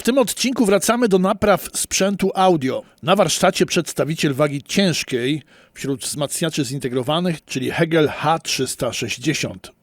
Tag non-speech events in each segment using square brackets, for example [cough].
W tym odcinku wracamy do napraw sprzętu audio. Na warsztacie przedstawiciel wagi ciężkiej wśród wzmacniaczy zintegrowanych, czyli Hegel H360.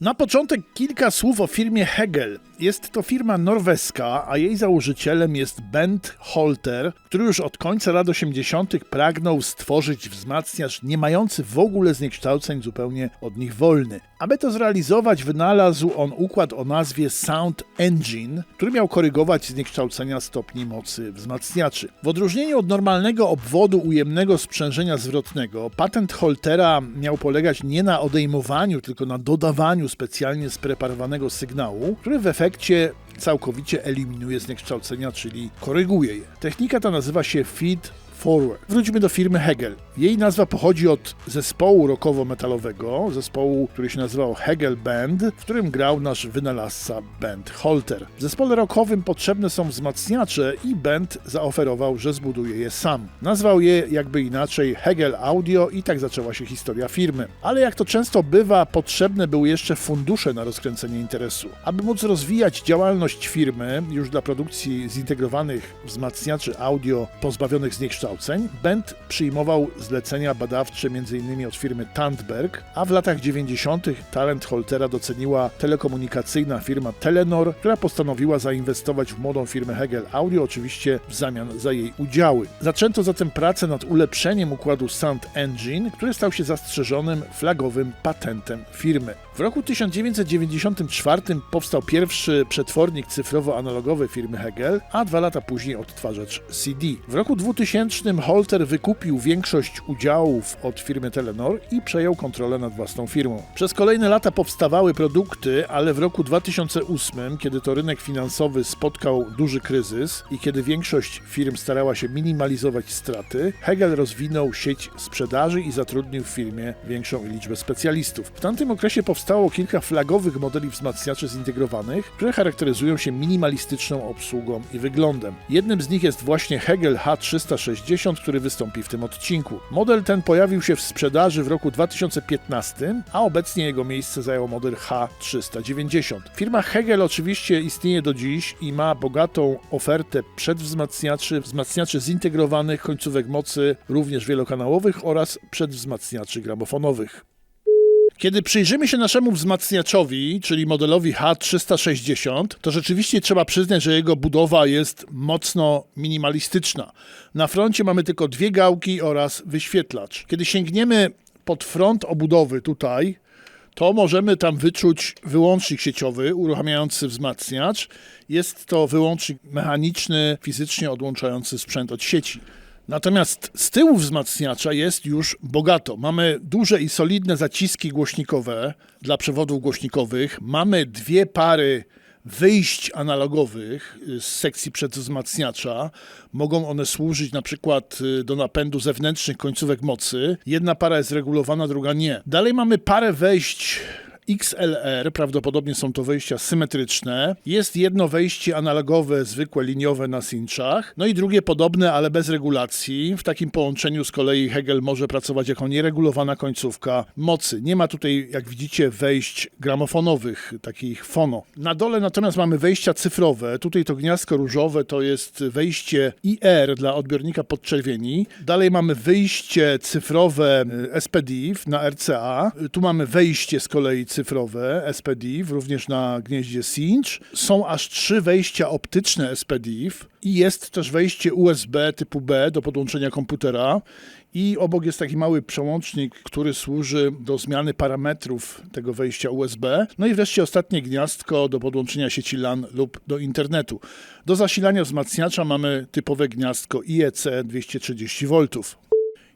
Na początek kilka słów o firmie Hegel. Jest to firma norweska, a jej założycielem jest Bent Holter, który już od końca lat 80. pragnął stworzyć wzmacniacz nie mający w ogóle zniekształceń, zupełnie od nich wolny. Aby to zrealizować, wynalazł on układ o nazwie Sound Engine, który miał korygować zniekształcenia stopni mocy wzmacniaczy. W odróżnieniu od normalnego obwodu ujemnego sprzężenia zwrotnego, patent Holtera miał polegać nie na odejmowaniu, tylko na dodawaniu specjalnie spreparowanego sygnału, który w efekcie całkowicie eliminuje zniekształcenia, czyli koryguje je. Technika ta nazywa się feed forward. Wróćmy do firmy Hegel. Jej nazwa pochodzi od zespołu rockowo-metalowego, zespołu, który się nazywał Hegel Band, w którym grał nasz wynalazca Band Holter. W zespole rockowym potrzebne są wzmacniacze i Band zaoferował, że zbuduje je sam. Nazwał je jakby inaczej Hegel Audio i tak zaczęła się historia firmy. Ale jak to często bywa, potrzebne były jeszcze fundusze na rozkręcenie interesu. Aby móc rozwijać działalność firmy już dla produkcji zintegrowanych wzmacniaczy audio pozbawionych zniekształceń, Bent przyjmował zlecenia badawcze m.in. od firmy Tandberg, a w latach 90. talent Holtera doceniła telekomunikacyjna firma Telenor, która postanowiła zainwestować w młodą firmę Hegel Audio, oczywiście w zamian za jej udziały. Zaczęto zatem pracę nad ulepszeniem układu Sound Engine, który stał się zastrzeżonym flagowym patentem firmy. W roku 1994 powstał pierwszy przetwornik cyfrowo-analogowy firmy Hegel, a dwa lata później odtwarzacz CD. W roku 2000 Holter wykupił większość udziałów od firmy Telenor i przejął kontrolę nad własną firmą. Przez kolejne lata powstawały produkty, ale w roku 2008, kiedy to rynek finansowy spotkał duży kryzys i kiedy większość firm starała się minimalizować straty, Hegel rozwinął sieć sprzedaży i zatrudnił w firmie większą liczbę specjalistów. W tamtym okresie powstało kilka flagowych modeli wzmacniaczy zintegrowanych, które charakteryzują się minimalistyczną obsługą i wyglądem. Jednym z nich jest właśnie Hegel H360, który wystąpi w tym odcinku. Model ten pojawił się w sprzedaży w roku 2015, a obecnie jego miejsce zajął model H390. Firma Hegel oczywiście istnieje do dziś i ma bogatą ofertę przedwzmacniaczy, wzmacniaczy zintegrowanych, końcówek mocy, również wielokanałowych oraz przedwzmacniaczy gramofonowych. Kiedy przyjrzymy się naszemu wzmacniaczowi, czyli modelowi H360, to rzeczywiście trzeba przyznać, że jego budowa jest mocno minimalistyczna. Na froncie mamy tylko dwie gałki oraz wyświetlacz. Kiedy sięgniemy pod front obudowy tutaj, to możemy tam wyczuć wyłącznik sieciowy uruchamiający wzmacniacz. Jest to wyłącznik mechaniczny, fizycznie odłączający sprzęt od sieci. Natomiast z tyłu wzmacniacza jest już bogato. Mamy duże i solidne zaciski głośnikowe dla przewodów głośnikowych. Mamy dwie pary wyjść analogowych z sekcji przedwzmacniacza. Mogą one służyć na przykład y, do napędu zewnętrznych końcówek mocy. Jedna para jest regulowana, druga nie. Dalej mamy parę wejść XLR, prawdopodobnie są to wejścia symetryczne. Jest jedno wejście analogowe, zwykłe, liniowe na cinczach, no i drugie podobne, ale bez regulacji. W takim połączeniu z kolei Hegel może pracować jako nieregulowana końcówka mocy. Nie ma tutaj, jak widzicie, wejść gramofonowych, takich fono. Na dole natomiast mamy wejścia cyfrowe. Tutaj to gniazdko różowe to jest wejście IR dla odbiornika podczerwieni. Dalej mamy wyjście cyfrowe y, SPDIF na RCA. Tu mamy wejście z kolei cyfrowe SPDIF, również na gnieździe Cinch. Są aż trzy wejścia optyczne SPDIF i jest też wejście USB typu B do podłączenia komputera. I obok jest taki mały przełącznik, który służy do zmiany parametrów tego wejścia USB. No i wreszcie ostatnie gniazdko do podłączenia sieci LAN lub do internetu. Do zasilania wzmacniacza mamy typowe gniazdko IEC 230 V.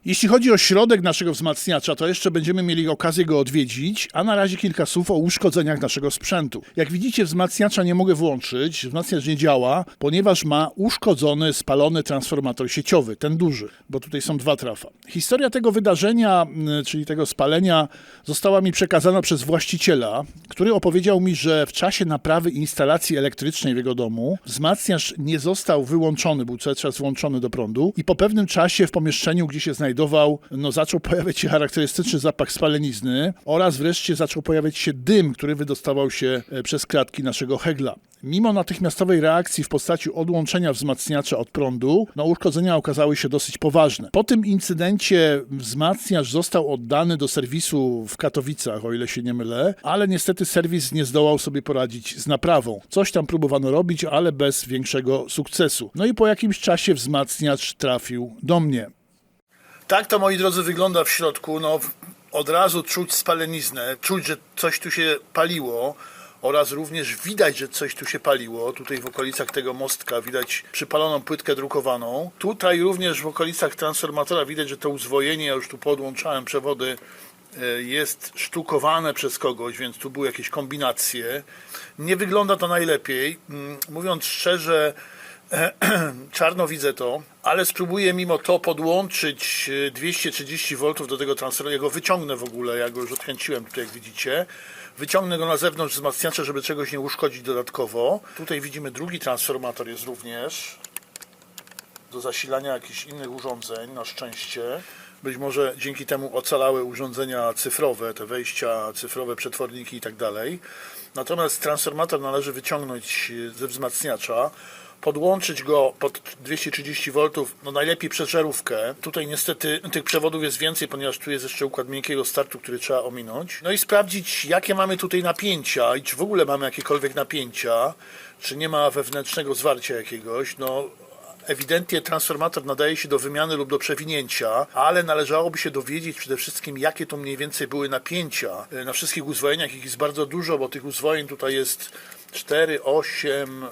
Jeśli chodzi o środek naszego wzmacniacza, to jeszcze będziemy mieli okazję go odwiedzić, a na razie kilka słów o uszkodzeniach naszego sprzętu. Jak widzicie, wzmacniacza nie mogę włączyć, wzmacniacz nie działa, ponieważ ma uszkodzony, spalony transformator sieciowy, ten duży, bo tutaj są dwa trafa. Historia tego wydarzenia, czyli tego spalenia, została mi przekazana przez właściciela, który opowiedział mi, że w czasie naprawy instalacji elektrycznej w jego domu wzmacniacz nie został wyłączony, był cały czas włączony do prądu i po pewnym czasie w pomieszczeniu, gdzie się znajdował, znajdował, no zaczął pojawiać się charakterystyczny zapach spalenizny oraz wreszcie zaczął pojawiać się dym, który wydostawał się e, przez kratki naszego hegla. Mimo natychmiastowej reakcji w postaci odłączenia wzmacniacza od prądu, no uszkodzenia okazały się dosyć poważne. Po tym incydencie wzmacniacz został oddany do serwisu w Katowicach, o ile się nie mylę, ale niestety serwis nie zdołał sobie poradzić z naprawą. Coś tam próbowano robić, ale bez większego sukcesu. No i po jakimś czasie wzmacniacz trafił do mnie. Tak to, moi drodzy, wygląda w środku. No, od razu czuć spaleniznę, czuć, że coś tu się paliło oraz również widać, że coś tu się paliło. Tutaj w okolicach tego mostka widać przypaloną płytkę drukowaną. Tutaj również w okolicach transformatora widać, że to uzwojenie, ja już tu podłączałem przewody, e, jest sztukowane przez kogoś, więc tu były jakieś kombinacje. Nie wygląda to najlepiej. Mm, Mówiąc szczerze, [clears throat] czarno widzę to, ale spróbuję mimo to podłączyć e, 230 V do tego transformatora. Ja go wyciągnę w ogóle, ja go już odkręciłem tutaj, jak widzicie. Wyciągnę go na zewnątrz wzmacniacza, żeby czegoś nie uszkodzić dodatkowo. Tutaj widzimy drugi transformator jest również do zasilania jakichś innych urządzeń, na szczęście. Być może dzięki temu ocalały urządzenia cyfrowe, te wejścia cyfrowe, przetworniki i tak dalej. Natomiast transformator należy wyciągnąć ze wzmacniacza, podłączyć go pod 230 V, no najlepiej przez żarówkę. Tutaj niestety tych przewodów jest więcej, ponieważ tu jest jeszcze układ miękkiego startu, który trzeba ominąć. No i sprawdzić, jakie mamy tutaj napięcia i czy w ogóle mamy jakiekolwiek napięcia, czy nie ma wewnętrznego zwarcia jakiegoś. No ewidentnie transformator nadaje się do wymiany lub do przewinięcia, ale należałoby się dowiedzieć przede wszystkim, jakie to mniej więcej były napięcia. Na wszystkich uzwojeniach ich jest bardzo dużo, bo tych uzwojeń tutaj jest 4, 8, e,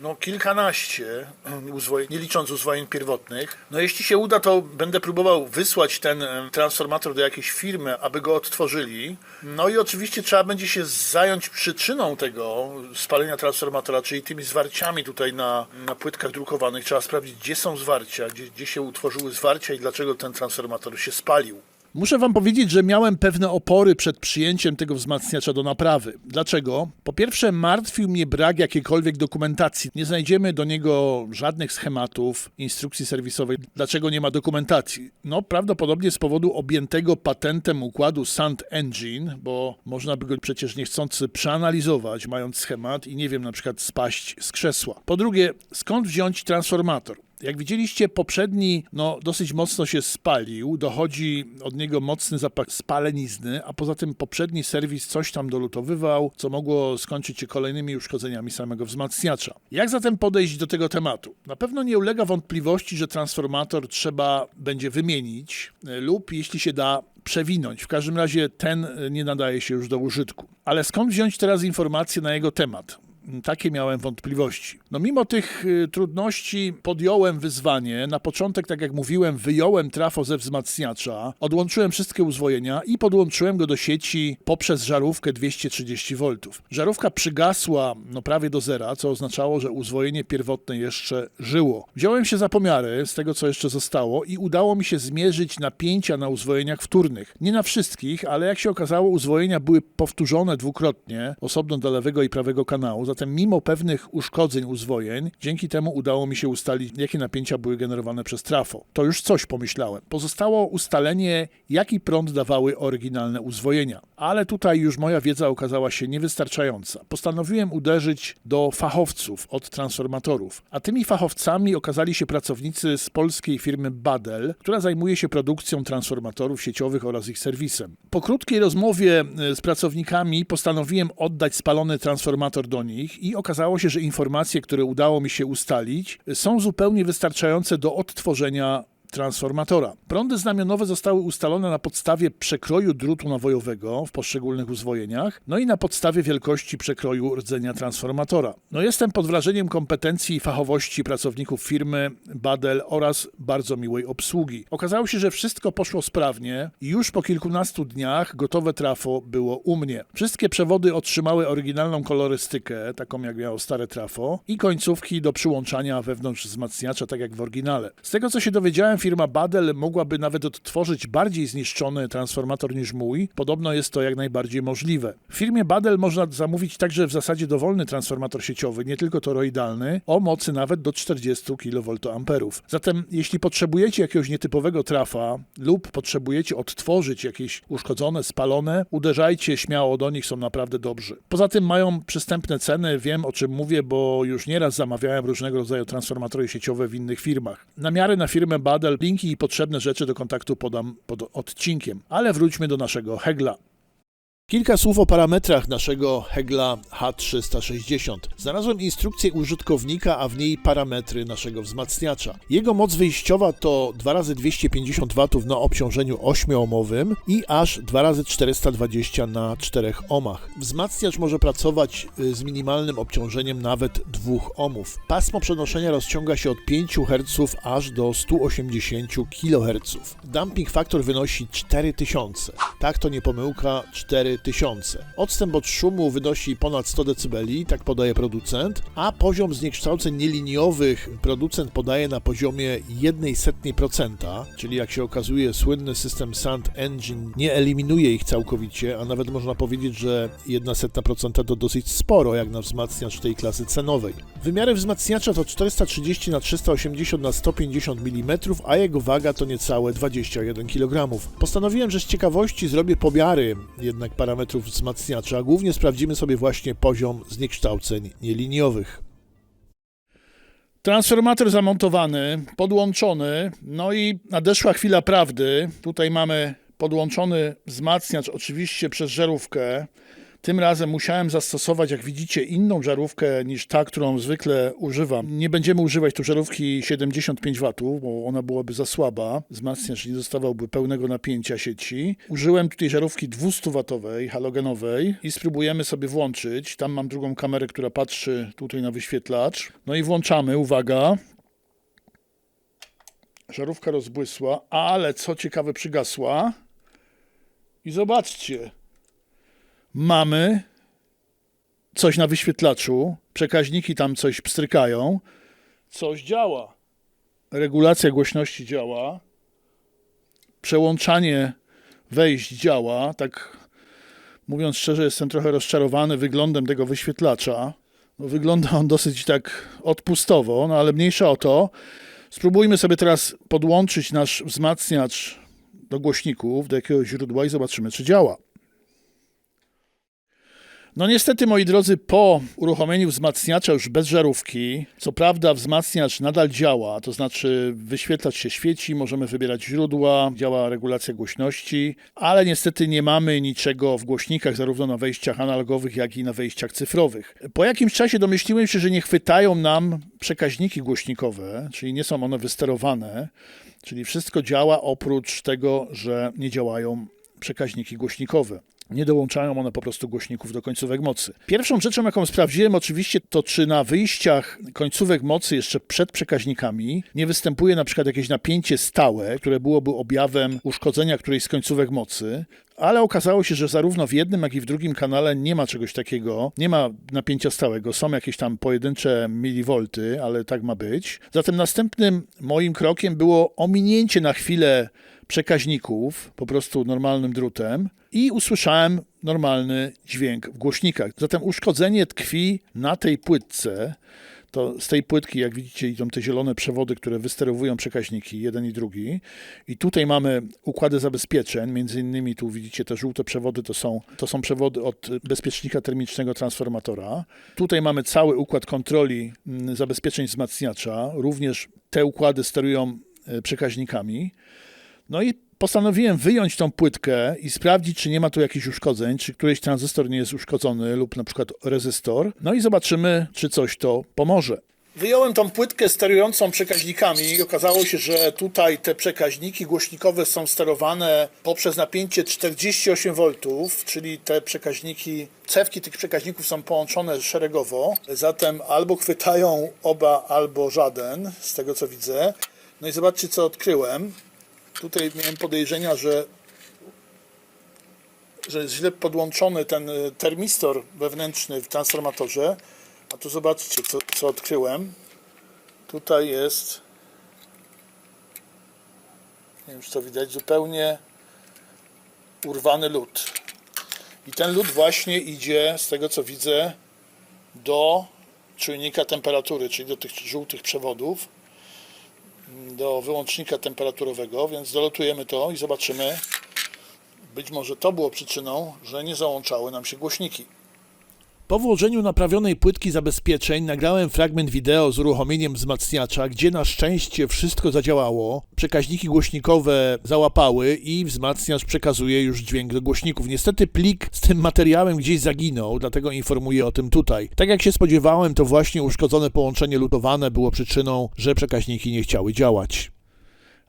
no kilkanaście, [clears throat] nie licząc uzwojeń pierwotnych. No jeśli się uda, to będę próbował wysłać ten e, transformator do jakiejś firmy, aby go odtworzyli. No i oczywiście trzeba będzie się zająć przyczyną tego spalenia transformatora, czyli tymi zwarciami tutaj na, na płytkach drukowanych. Trzeba sprawdzić, gdzie są zwarcia, gdzie, gdzie się utworzyły zwarcia i dlaczego ten transformator się spalił. Muszę Wam powiedzieć, że miałem pewne opory przed przyjęciem tego wzmacniacza do naprawy. Dlaczego? Po pierwsze, martwił mnie brak jakiejkolwiek dokumentacji. Nie znajdziemy do niego żadnych schematów, instrukcji serwisowej. Dlaczego nie ma dokumentacji? No, prawdopodobnie z powodu objętego patentem układu Sand Engine, bo można by go przecież niechcący przeanalizować, mając schemat i nie wiem, na przykład spaść z krzesła. Po drugie, skąd wziąć transformator? Jak widzieliście, poprzedni no, dosyć mocno się spalił, dochodzi od niego mocny zapach spalenizny, a poza tym poprzedni serwis coś tam dolutowywał, co mogło skończyć się kolejnymi uszkodzeniami samego wzmacniacza. Jak zatem podejść do tego tematu? Na pewno nie ulega wątpliwości, że transformator trzeba będzie wymienić e, lub jeśli się da, przewinąć. W każdym razie ten e, nie nadaje się już do użytku. Ale skąd wziąć teraz informacje na jego temat? Takie miałem wątpliwości. No mimo tych y, trudności podjąłem wyzwanie. Na początek, tak jak mówiłem, wyjąłem trafo ze wzmacniacza, odłączyłem wszystkie uzwojenia i podłączyłem go do sieci poprzez żarówkę 230 V. Żarówka przygasła no, prawie do zera, co oznaczało, że uzwojenie pierwotne jeszcze żyło. Wziąłem się za pomiary z tego, co jeszcze zostało i udało mi się zmierzyć napięcia na uzwojeniach wtórnych. Nie na wszystkich, ale jak się okazało, uzwojenia były powtórzone dwukrotnie, osobno do lewego i prawego kanału. Zatem mimo pewnych uszkodzeń dzięki temu udało mi się ustalić, jakie napięcia były generowane przez trafo. To już coś pomyślałem. Pozostało ustalenie, jaki prąd dawały oryginalne uzwojenia. Ale tutaj już moja wiedza okazała się niewystarczająca. Postanowiłem uderzyć do fachowców od transformatorów, a tymi fachowcami okazali się pracownicy z polskiej firmy Badel, która zajmuje się produkcją transformatorów sieciowych oraz ich serwisem. Po krótkiej rozmowie e, z pracownikami postanowiłem oddać spalony transformator do nich i okazało się, że informacje, które udało mi się ustalić, są zupełnie wystarczające do odtworzenia transformatora. Prądy znamionowe zostały ustalone na podstawie przekroju drutu nawojowego w poszczególnych uzwojeniach, no i na podstawie wielkości przekroju rdzenia transformatora. No jestem pod wrażeniem kompetencji i fachowości pracowników firmy Badel oraz bardzo miłej obsługi. Okazało się, że wszystko poszło sprawnie i już po kilkunastu dniach gotowe trafo było u mnie. Wszystkie przewody otrzymały oryginalną kolorystykę, taką jak miało stare trafo i końcówki do przyłączania wewnątrz wzmacniacza, tak jak w oryginale. Z tego co się dowiedziałem firma Badel mogłaby nawet odtworzyć bardziej zniszczony transformator niż mój. Podobno jest to jak najbardziej możliwe. W firmie Badel można zamówić także w zasadzie dowolny transformator sieciowy, nie tylko toroidalny, o mocy nawet do 40 kVA. Zatem jeśli potrzebujecie jakiegoś nietypowego trafa lub potrzebujecie odtworzyć jakieś uszkodzone, spalone, uderzajcie śmiało do nich, są naprawdę dobrzy. Poza tym mają przystępne ceny, wiem o czym mówię, bo już nieraz zamawiałem różnego rodzaju transformatory sieciowe w innych firmach. Na miarę na firmę Badel linki i potrzebne rzeczy do kontaktu podam pod odcinkiem. Ale wróćmy do naszego Hegla. Kilka słów o parametrach naszego Hegla H360. Znalazłem instrukcję użytkownika, a w niej parametry naszego wzmacniacza. Jego moc wyjściowa to 2x250 W na obciążeniu 8-ohmowym i aż 2x420 na 4 ohmach. Wzmacniacz może pracować y, z minimalnym obciążeniem nawet 2 ohmów. Pasmo przenoszenia rozciąga się od 5 Hz aż do 180 kHz. Dumping faktor wynosi 4000. Tak to nie pomyłka 4000. Odstęp od szumu wynosi ponad 100 dB, tak podaje producent, a poziom zniekształceń nieliniowych producent podaje na poziomie 0,01%, czyli jak się okazuje słynny system Sound Engine nie eliminuje ich całkowicie, a nawet można powiedzieć, że 0,01% to dosyć sporo jak na wzmacniacz tej klasy cenowej. Wymiary wzmacniacza to 430 na 380 na 150 mm, a jego waga to niecałe 21 kg. Postanowiłem, że z ciekawości zrobię pomiary jednak parametrów wzmacniacza. Głównie sprawdzimy sobie właśnie poziom zniekształceń nieliniowych. Transformator zamontowany, podłączony, no i nadeszła chwila prawdy. Tutaj mamy podłączony wzmacniacz, oczywiście przez żarówkę. Tym razem musiałem zastosować, jak widzicie, inną żarówkę niż ta, którą zwykle używam. Nie będziemy używać tu żarówki 75 W, bo ona byłaby za słaba. Wzmacniacz nie dostawałby pełnego napięcia sieci. Użyłem tutaj żarówki 200 W halogenowej i spróbujemy sobie włączyć. Tam mam drugą kamerę, która patrzy tutaj na wyświetlacz. No i włączamy, uwaga. Żarówka rozbłysła, ale co ciekawe przygasła. I zobaczcie, mamy coś na wyświetlaczu, przekaźniki tam coś pstrykają, coś działa. Regulacja głośności działa, przełączanie wejść działa. Tak mówiąc szczerze, jestem trochę rozczarowany wyglądem tego wyświetlacza. No, wygląda on dosyć tak odpustowo, no ale mniejsza o to. Spróbujmy sobie teraz podłączyć nasz wzmacniacz do głośników, do jakiegoś źródła i zobaczymy, czy działa. No niestety, moi drodzy, po uruchomieniu wzmacniacza już bez żarówki, co prawda wzmacniacz nadal działa, to znaczy wyświetlacz się świeci, możemy wybierać źródła, działa regulacja głośności, ale niestety nie mamy niczego w głośnikach, zarówno na wejściach analogowych, jak i na wejściach cyfrowych. Po jakimś czasie domyśliłem się, że nie chwytają nam przekaźniki głośnikowe, czyli nie są one wysterowane, czyli wszystko działa oprócz tego, że nie działają przekaźniki głośnikowe. Nie dołączają one po prostu głośników do końcówek mocy. Pierwszą rzeczą, jaką sprawdziłem, oczywiście, to czy na wyjściach końcówek mocy jeszcze przed przekaźnikami nie występuje na przykład jakieś napięcie stałe, które byłoby objawem uszkodzenia którejś z końcówek mocy. Ale okazało się, że zarówno w jednym, jak i w drugim kanale nie ma czegoś takiego, nie ma napięcia stałego, są jakieś tam pojedyncze miliwolty, ale tak ma być. Zatem następnym moim krokiem było ominięcie na chwilę przekaźników, po prostu normalnym drutem i usłyszałem normalny dźwięk w głośnikach. Zatem uszkodzenie tkwi na tej płytce. To z tej płytki, jak widzicie, idą te zielone przewody, które wysterowują przekaźniki, jeden i drugi. I tutaj mamy układy zabezpieczeń, między innymi tu widzicie te żółte przewody, to są, to są przewody od bezpiecznika termicznego transformatora. Tutaj mamy cały układ kontroli mm, zabezpieczeń wzmacniacza. Również te układy sterują e, przekaźnikami. No i postanowiłem wyjąć tą płytkę i sprawdzić, czy nie ma tu jakichś uszkodzeń, czy któryś tranzystor nie jest uszkodzony lub na przykład rezystor. No i zobaczymy, czy coś to pomoże. Wyjąłem tą płytkę sterującą przekaźnikami i okazało się, że tutaj te przekaźniki głośnikowe są sterowane poprzez napięcie 48 V, czyli te przekaźniki, cewki tych przekaźników są połączone szeregowo, zatem albo chwytają oba, albo żaden, z tego co widzę. No i zobaczcie, co odkryłem. Tutaj miałem podejrzenia, że, że jest źle podłączony ten y, termistor wewnętrzny w transformatorze. A tu zobaczcie, co, co odkryłem. Tutaj jest Nie wiem, czy to widać, zupełnie urwany lód. I ten lód właśnie idzie, z tego co widzę, do czujnika temperatury, czyli do tych żółtych przewodów, do wyłącznika temperaturowego, więc dolotujemy to i zobaczymy. Być może to było przyczyną, że nie załączały nam się głośniki. Po włożeniu naprawionej płytki zabezpieczeń nagrałem fragment wideo z uruchomieniem wzmacniacza, gdzie na szczęście wszystko zadziałało. Przekaźniki głośnikowe załapały i wzmacniacz przekazuje już dźwięk do głośników. Niestety plik z tym materiałem gdzieś zaginął, dlatego informuję o tym tutaj. Tak jak się spodziewałem, to właśnie uszkodzone połączenie lutowane było przyczyną, że przekaźniki nie chciały działać.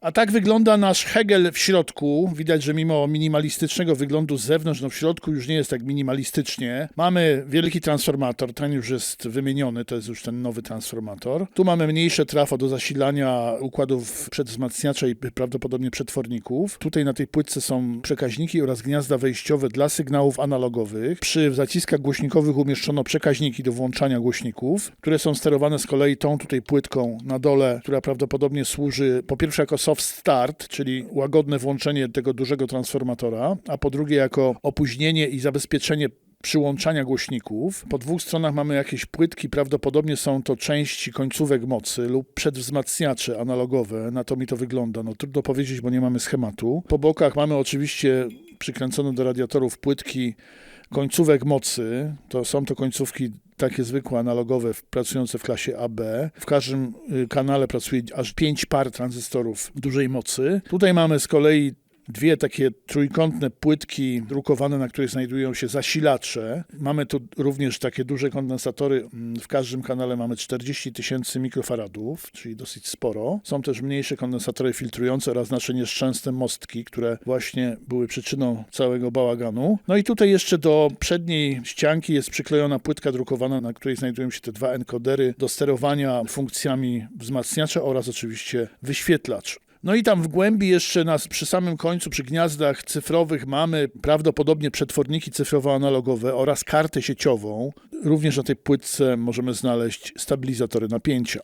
A tak wygląda nasz Hegel w środku. Widać, że mimo minimalistycznego wyglądu z zewnątrz, no w środku już nie jest tak minimalistycznie. Mamy wielki transformator, ten już jest wymieniony, to jest już ten nowy transformator. Tu mamy mniejsze trafo do zasilania układów przedwzmacniacza i prawdopodobnie przetworników. Tutaj na tej płytce są przekaźniki oraz gniazda wejściowe dla sygnałów analogowych. Przy zaciskach głośnikowych umieszczono przekaźniki do włączania głośników, które są sterowane z kolei tą tutaj płytką na dole, która prawdopodobnie służy po pierwsze jako soft start, czyli łagodne włączenie tego dużego transformatora, a po drugie jako opóźnienie i zabezpieczenie przyłączania głośników. Po dwóch stronach mamy jakieś płytki, prawdopodobnie są to części końcówek mocy lub przedwzmacniacze analogowe. Na to mi to wygląda. No trudno powiedzieć, bo nie mamy schematu. Po bokach mamy oczywiście przykręcone do radiatorów płytki końcówek mocy. To są to końcówki takie zwykłe, analogowe, pracujące w klasie AB. W każdym y, kanale pracuje aż 5 par tranzystorów dużej mocy. Tutaj mamy z kolei dwie takie trójkątne płytki drukowane, na których znajdują się zasilacze. Mamy tu również takie duże kondensatory. W każdym kanale mamy 40 tysięcy mikrofaradów, czyli dosyć sporo. Są też mniejsze kondensatory filtrujące oraz nasze nieszczęsne mostki, które właśnie były przyczyną całego bałaganu. No i tutaj jeszcze do przedniej ścianki jest przyklejona płytka drukowana, na której znajdują się te dwa encodery do sterowania funkcjami wzmacniacza oraz oczywiście wyświetlacz. No i tam w głębi jeszcze przy samym końcu, przy gniazdach cyfrowych mamy prawdopodobnie przetworniki cyfrowo-analogowe oraz kartę sieciową. Również na tej płytce możemy znaleźć stabilizatory napięcia.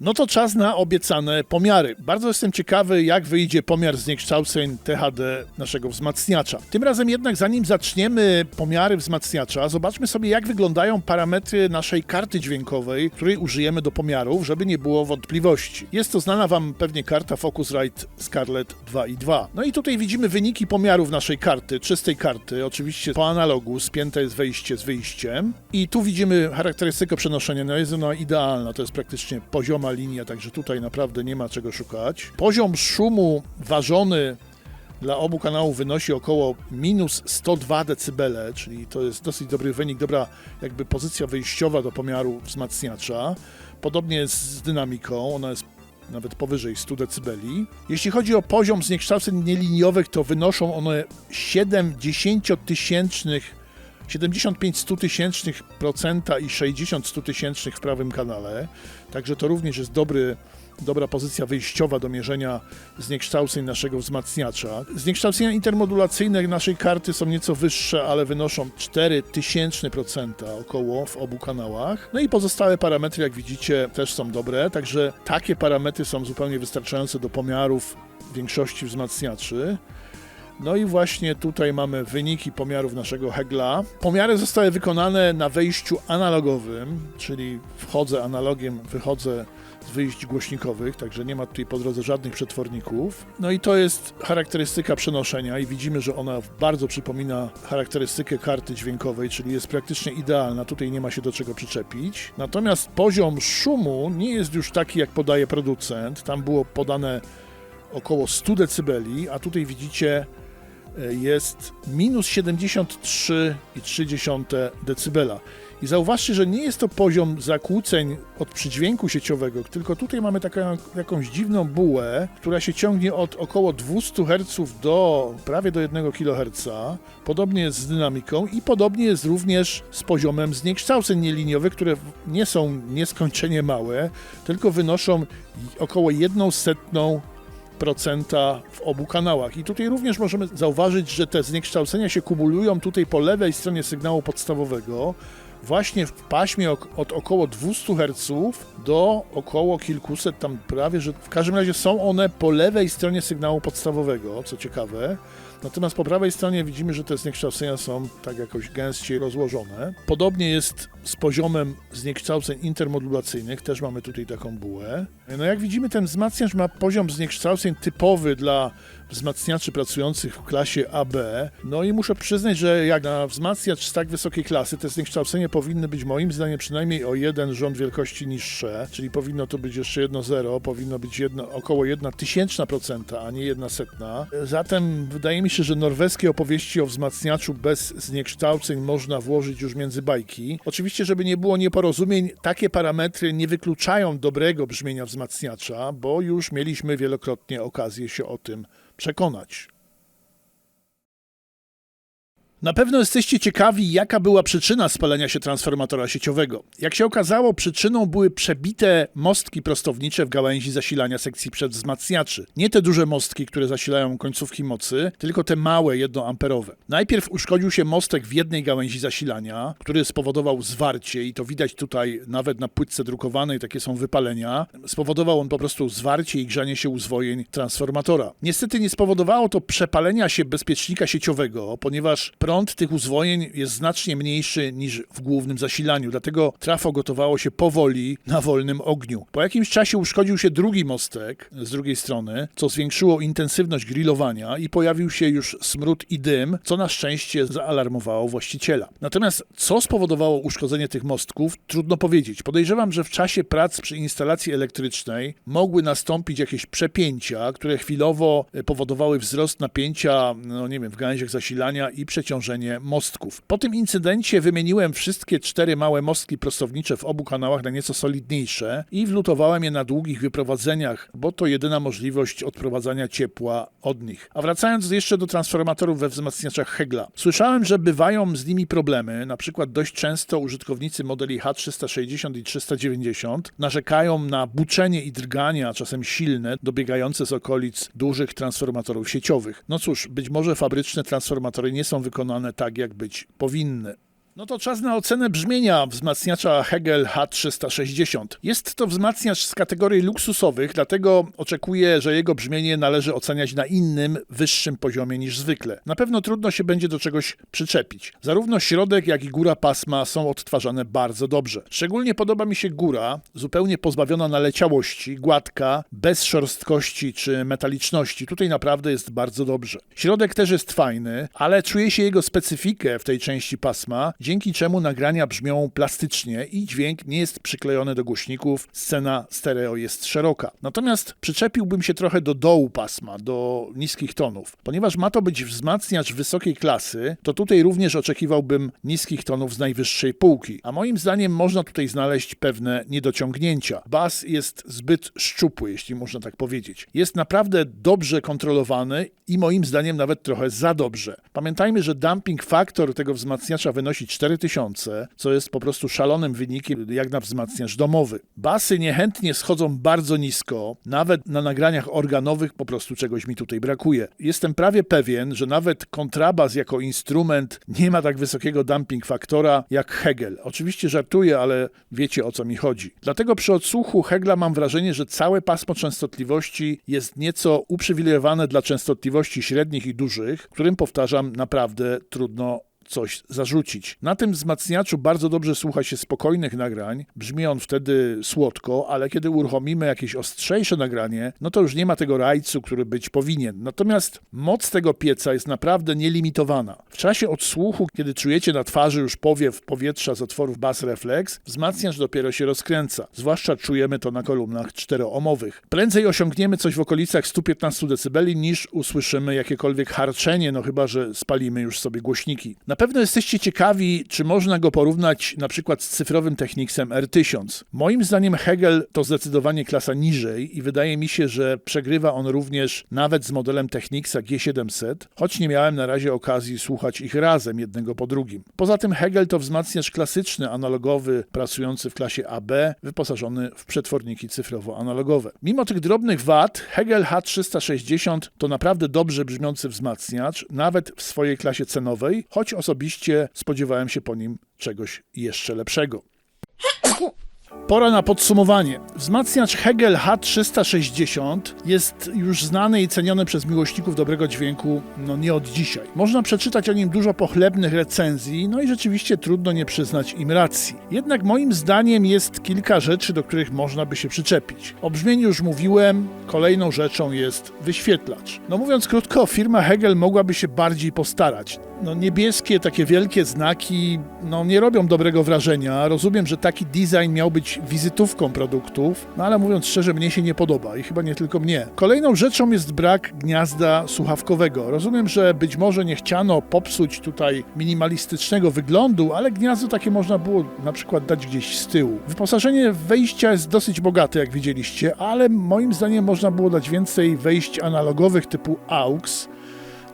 No to czas na obiecane pomiary. Bardzo jestem ciekawy, jak wyjdzie pomiar zniekształceń THD naszego wzmacniacza. Tym razem jednak, zanim zaczniemy pomiary wzmacniacza, zobaczmy sobie, jak wyglądają parametry naszej karty dźwiękowej, której użyjemy do pomiarów, żeby nie było wątpliwości. Jest to znana Wam pewnie karta Focusrite Scarlett 2 i 2. No i tutaj widzimy wyniki pomiarów naszej karty, czystej karty, oczywiście po analogu, spięte jest wejście z wyjściem. I tu widzimy charakterystykę przenoszenia, no jest ona idealna, to jest praktycznie pozioma linia, także tutaj naprawdę nie ma czego szukać. Poziom szumu ważony dla obu kanałów wynosi około minus 102 dB, czyli to jest dosyć dobry wynik, dobra jakby pozycja wyjściowa do pomiaru wzmacniacza. Podobnie jest z dynamiką, ona jest nawet powyżej 100 dB. Jeśli chodzi o poziom zniekształceń nieliniowych, to wynoszą one 70 tysięcznych 75 100 tysięcznych procenta i 60 100 tysięcznych w prawym kanale. Także to również jest dobry, dobra pozycja wyjściowa do mierzenia zniekształceń naszego wzmacniacza. Zniekształcenia intermodulacyjne naszej karty są nieco wyższe, ale wynoszą 4 tysięczne procenta około w obu kanałach. No i pozostałe parametry, jak widzicie, też są dobre, także takie parametry są zupełnie wystarczające do pomiarów większości wzmacniaczy. No i właśnie tutaj mamy wyniki pomiarów naszego Hegla. Pomiary zostały wykonane na wejściu analogowym, czyli wchodzę analogiem, wychodzę z wyjść głośnikowych, także nie ma tutaj po drodze żadnych przetworników. No i to jest charakterystyka przenoszenia i widzimy, że ona bardzo przypomina charakterystykę karty dźwiękowej, czyli jest praktycznie idealna, tutaj nie ma się do czego przyczepić. Natomiast poziom szumu nie jest już taki, jak podaje producent. Tam było podane około 100 dB, a tutaj widzicie jest minus 73,3 dB. I zauważcie, że nie jest to poziom zakłóceń od przydźwięku sieciowego, tylko tutaj mamy taką, jakąś dziwną bułę, która się ciągnie od około 200 Hz do prawie do 1 kHz. Podobnie jest z dynamiką i podobnie jest również z poziomem zniekształceń nieliniowych, które nie są nieskończenie małe, tylko wynoszą około 1 setną procenta w obu kanałach. I tutaj również możemy zauważyć, że te zniekształcenia się kumulują tutaj po lewej stronie sygnału podstawowego, właśnie w paśmie od około 200 Hz do około kilkuset, tam prawie, że w każdym razie są one po lewej stronie sygnału podstawowego, co ciekawe. Natomiast po prawej stronie widzimy, że te zniekształcenia są tak jakoś gęściej rozłożone. Podobnie jest z poziomem zniekształceń intermodulacyjnych, też mamy tutaj taką bułę. No jak widzimy, ten wzmacniacz ma poziom zniekształceń typowy dla wzmacniaczy pracujących w klasie AB. No i muszę przyznać, że jak na wzmacniacz z tak wysokiej klasy, te zniekształcenia powinny być moim zdaniem przynajmniej o jeden rząd wielkości niższe, czyli powinno to być jeszcze jedno zero, powinno być jedno, około jedna tysięczna procenta, a nie jedna setna. Zatem wydaje mi się, że norweskie opowieści o wzmacniaczu bez zniekształceń można włożyć już między bajki. Oczywiście, żeby nie było nieporozumień, takie parametry nie wykluczają dobrego brzmienia wzmacniacza, bo już mieliśmy wielokrotnie okazję się o tym przekonać. Na pewno jesteście ciekawi, jaka była przyczyna spalenia się transformatora sieciowego. Jak się okazało, przyczyną były przebite mostki prostownicze w gałęzi zasilania sekcji przedwzmacniaczy. Nie te duże mostki, które zasilają końcówki mocy, tylko te małe, jednoamperowe. Najpierw uszkodził się mostek w jednej gałęzi zasilania, który spowodował zwarcie i to widać tutaj nawet na płytce drukowanej, takie są wypalenia. Spowodował on po prostu zwarcie i grzanie się uzwojeń transformatora. Niestety nie spowodowało to przepalenia się bezpiecznika sieciowego, ponieważ prąd tych uzwojeń jest znacznie mniejszy niż w głównym zasilaniu, dlatego trafo gotowało się powoli na wolnym ogniu. Po jakimś czasie uszkodził się drugi mostek z drugiej strony, co zwiększyło intensywność grillowania i pojawił się już smród i dym, co na szczęście zaalarmowało właściciela. Natomiast co spowodowało uszkodzenie tych mostków, trudno powiedzieć. Podejrzewam, że w czasie prac przy instalacji elektrycznej mogły nastąpić jakieś przepięcia, które chwilowo powodowały wzrost napięcia, no nie wiem, w gałęziach zasilania i przeciążenie mostków. Po tym incydencie wymieniłem wszystkie cztery małe mostki prostownicze w obu kanałach na nieco solidniejsze i wlutowałem je na długich wyprowadzeniach, bo to jedyna możliwość odprowadzania ciepła od nich. A wracając jeszcze do transformatorów we wzmacniaczach Hegla. Słyszałem, że bywają z nimi problemy, na przykład dość często użytkownicy modeli H360 i 390 narzekają na buczenie i drgania, czasem silne, dobiegające z okolic dużych transformatorów sieciowych. No cóż, być może fabryczne transformatory nie są wykonane tak, jak być powinny. No to czas na ocenę brzmienia wzmacniacza Hegel H360. Jest to wzmacniacz z kategorii luksusowych, dlatego oczekuję, że jego brzmienie należy oceniać na innym, wyższym poziomie niż zwykle. Na pewno trudno się będzie do czegoś przyczepić. Zarówno środek, jak i góra pasma są odtwarzane bardzo dobrze. Szczególnie podoba mi się góra, zupełnie pozbawiona naleciałości, gładka, bez szorstkości czy metaliczności. Tutaj naprawdę jest bardzo dobrze. Środek też jest fajny, ale czuję się jego specyfikę w tej części pasma, dzięki czemu nagrania brzmią plastycznie i dźwięk nie jest przyklejony do głośników, scena stereo jest szeroka. Natomiast przyczepiłbym się trochę do dołu pasma, do niskich tonów. Ponieważ ma to być wzmacniacz wysokiej klasy, to tutaj również oczekiwałbym niskich tonów z najwyższej półki. A moim zdaniem można tutaj znaleźć pewne niedociągnięcia. Bas jest zbyt szczupły, jeśli można tak powiedzieć. Jest naprawdę dobrze kontrolowany i moim zdaniem nawet trochę za dobrze. Pamiętajmy, że dumping faktor tego wzmacniacza wynosi 4000, co jest po prostu szalonym wynikiem jak na wzmacniacz domowy. Basy niechętnie schodzą bardzo nisko, nawet na nagraniach organowych po prostu czegoś mi tutaj brakuje. Jestem prawie pewien, że nawet kontrabas jako instrument nie ma tak wysokiego dumping faktora jak Hegel. Oczywiście żartuję, ale wiecie o co mi chodzi. Dlatego przy odsłuchu Hegla mam wrażenie, że całe pasmo częstotliwości jest nieco uprzywilejowane dla częstotliwości średnich i dużych, którym powtarzam naprawdę trudno coś zarzucić. Na tym wzmacniaczu bardzo dobrze słucha się spokojnych nagrań, brzmi on wtedy słodko, ale kiedy uruchomimy jakieś ostrzejsze nagranie, no to już nie ma tego rajcu, który być powinien. Natomiast moc tego pieca jest naprawdę nielimitowana. W czasie odsłuchu, kiedy czujecie na twarzy już powiew powietrza z otworów bas reflex, wzmacniacz dopiero się rozkręca. Zwłaszcza czujemy to na kolumnach czteroomowych. Prędzej osiągniemy coś w okolicach 115 dB niż usłyszymy jakiekolwiek harczenie, no chyba, że spalimy już sobie głośniki. Na pewno jesteście ciekawi, czy można go porównać na przykład z cyfrowym Technicsem R1000. Moim zdaniem Hegel to zdecydowanie klasa niżej i wydaje mi się, że przegrywa on również nawet z modelem Technicsa G700, choć nie miałem na razie okazji słuchać ich razem jednego po drugim. Poza tym Hegel to wzmacniacz klasyczny, analogowy, pracujący w klasie AB, wyposażony w przetworniki cyfrowo-analogowe. Mimo tych drobnych wad, Hegel H360 to naprawdę dobrze brzmiący wzmacniacz, nawet w swojej klasie cenowej, choć o osobiście spodziewałem się po nim czegoś jeszcze lepszego. Pora na podsumowanie. Wzmacniacz Hegel H360 jest już znany i ceniony przez miłośników dobrego dźwięku no nie od dzisiaj. Można przeczytać o nim dużo pochlebnych recenzji, no i rzeczywiście trudno nie przyznać im racji. Jednak moim zdaniem jest kilka rzeczy, do których można by się przyczepić. O brzmieniu już mówiłem, kolejną rzeczą jest wyświetlacz. No mówiąc krótko, firma Hegel mogłaby się bardziej postarać no, niebieskie, takie wielkie znaki no, nie robią dobrego wrażenia. Rozumiem, że taki design miał być wizytówką produktów, no ale mówiąc szczerze, mnie się nie podoba i chyba nie tylko mnie. Kolejną rzeczą jest brak gniazda słuchawkowego. Rozumiem, że być może nie chciano popsuć tutaj minimalistycznego wyglądu, ale gniazdo takie można było na przykład dać gdzieś z tyłu. Wyposażenie wejścia jest dosyć bogate, jak widzieliście, ale moim zdaniem można było dać więcej wejść analogowych typu AUX,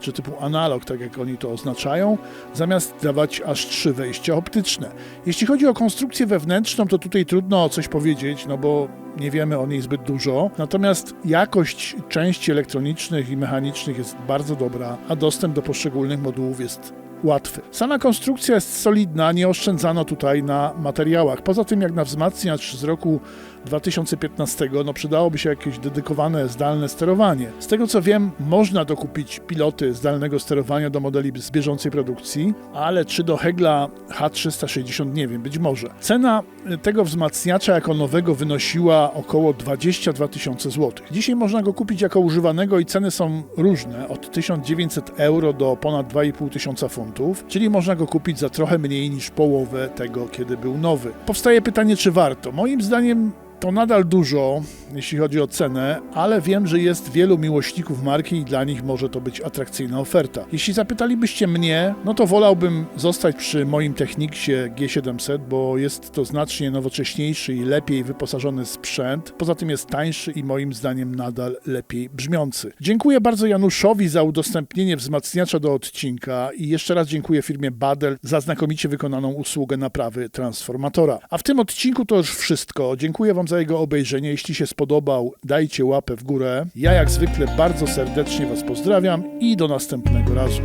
czy typu analog, tak jak oni to oznaczają, zamiast dawać aż trzy wejścia optyczne. Jeśli chodzi o konstrukcję wewnętrzną, to tutaj trudno coś powiedzieć, no bo nie wiemy o niej zbyt dużo. Natomiast jakość części elektronicznych i mechanicznych jest bardzo dobra, a dostęp do poszczególnych modułów jest łatwy. Sama konstrukcja jest solidna, nie oszczędzano tutaj na materiałach. Poza tym, jak na wzmacniacz z roku 2015, no przydałoby się jakieś dedykowane zdalne sterowanie. Z tego co wiem, można dokupić piloty zdalnego sterowania do modeli z bieżącej produkcji, ale czy do Hegla H360 nie wiem, być może. Cena tego wzmacniacza jako nowego wynosiła około 22 tysiące złotych. Dzisiaj można go kupić jako używanego i ceny są różne, od 1900 euro do ponad 2,5 tysiąca funtów, czyli można go kupić za trochę mniej niż połowę tego, kiedy był nowy. Powstaje pytanie, czy warto? Moim zdaniem to nadal dużo, jeśli chodzi o cenę, ale wiem, że jest wielu miłośników marki i dla nich może to być atrakcyjna oferta. Jeśli zapytalibyście mnie, no to wolałbym zostać przy moim Technicsie G700, bo jest to znacznie nowocześniejszy i lepiej wyposażony sprzęt. Poza tym jest tańszy i moim zdaniem nadal lepiej brzmiący. Dziękuję bardzo Januszowi za udostępnienie wzmacniacza do odcinka i jeszcze raz dziękuję firmie Badel za znakomicie wykonaną usługę naprawy transformatora. A w tym odcinku to już wszystko. Dziękuję Wam za jego obejrzenie. Jeśli się spodobał, dajcie łapę w górę. Ja jak zwykle bardzo serdecznie Was pozdrawiam i do następnego razu.